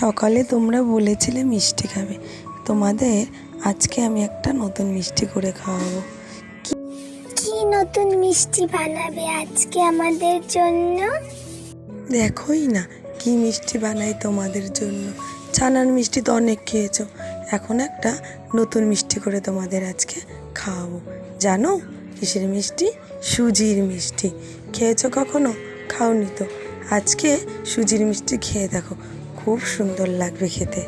সকালে তোমরা বলেছিলে মিষ্টি খাবে। তোমাদের আজকে আমি একটা নতুন মিষ্টি করে খাওয়াবো। কি নতুন মিষ্টি বানাবে আজকে আমাদের জন্য? দেখোই না কি মিষ্টি বানাই তোমাদের জন্য। ছানার মিষ্টি তো অনেক খেয়েছো। এখন একটা নতুন মিষ্টি করে তোমাদের আজকে খাওয়াবো। জানো কিসের মিষ্টি? সুজির মিষ্টি। খেয়েছো কখনো? খাওনি তো। আজকে সুজির মিষ্টি খেয়ে দেখো। খুব সুন্দর লাগবে খেতে।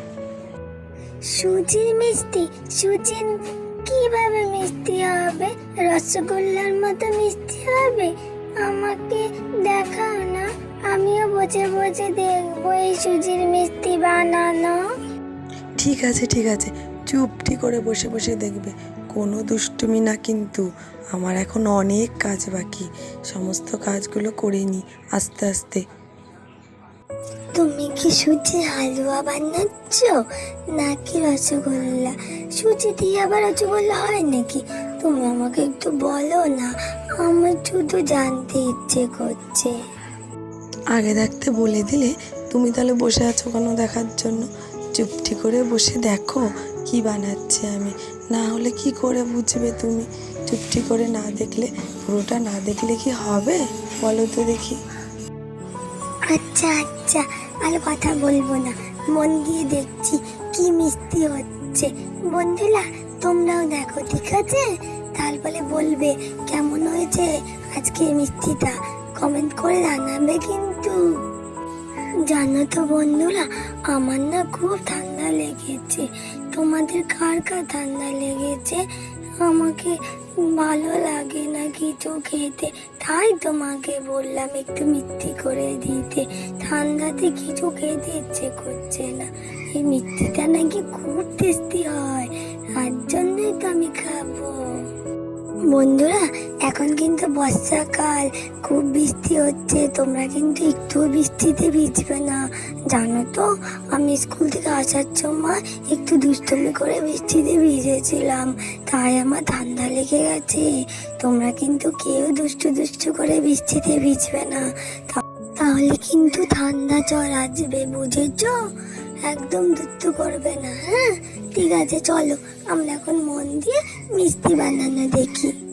সুজির মিষ্টি সুজির কীভাবে মিষ্টি হবে? রসগোল্লার মতো মিষ্টি হবে? আমাকে দেখাও না আমিও বসে বসে দেখব এই সুজির মিষ্টি বানানো। ঠিক আছে ঠিক আছে। চুপটি করে বসে বসে দেখবে। কোনো দুষ্টুমি না কিন্তু। আমার এখন অনেক কাজ বাকি। সমস্ত কাজগুলো করে নি আস্তে আস্তে। তুমি কি সুজির হালুয়া বানাচ্ছ? নাকি রসগোল্লা? সুজি দিয়ে আবার রসগোল্লা হয় নাকি? তুমি আমাকে একটু বলো না, আমার শুধু জানতে ইচ্ছে করছে। আগে থাকতে বলে দিলে, তুমি তাহলে বসে আছো কেন দেখার জন্য? চুপটি করে বসে দেখো কি বানাচ্ছি আমি। না হলে কি করে বুঝবে তুমি? চুপটি করে না দেখলে, পুরোটা না দেখলে কি হবে? বলো তো দেখি। আচ্ছা আচ্ছা আর কথা বলব না। মন দিয়ে দেখছি কি মিষ্টি হচ্ছে। বন্ধুরা, তোমরাও দেখো, ঠিক আছে? তারপরে বলবে, কেমন হয়েছে আজকে মিষ্টিটা? কমেন্ট করে জানাবে কিন্তু। জানো তো বন্ধুরা, আমার না খুব ঠান্ডা লেগেছে। তোমাদের কার কার ঠান্ডা লেগেছে? আমাকে ভালো লাগে না কিছু খেতে। তাই তোমাকে বললাম একটু মিথ্যি করে দিতে। ঠান্ডাতে কিছু খেতে ইচ্ছে করছে না। এই মিথ্যিটা নাকি খুব টেস্টি হয়। তার জন্যই তো আমি খাব। বন্ধুরা, এখন কিন্তু বর্ষাকাল। খুব বৃষ্টি হচ্ছে, তোমরা কিন্তু একটু বৃষ্টিতে ভিজবে না। জানো তো, আমি স্কুল থেকে আসার সময় একটু দুষ্টুমি করে বৃষ্টিতে ভিজেছিলাম, তাই আমার ঠান্ডা লেগে গেছে। তোমরা কিন্তু কেউ দুষ্টু দুষ্টু করে বৃষ্টিতে ভিজবে না। তাহলে কিন্তু ঠান্ডা জ্বর আসবে, বুঝেছ? একদম দুধ করবে না হ্যাঁ? ঠিক আছে, চলো। আমরা এখন মন দিয়ে মিষ্টি বানানো দেখি।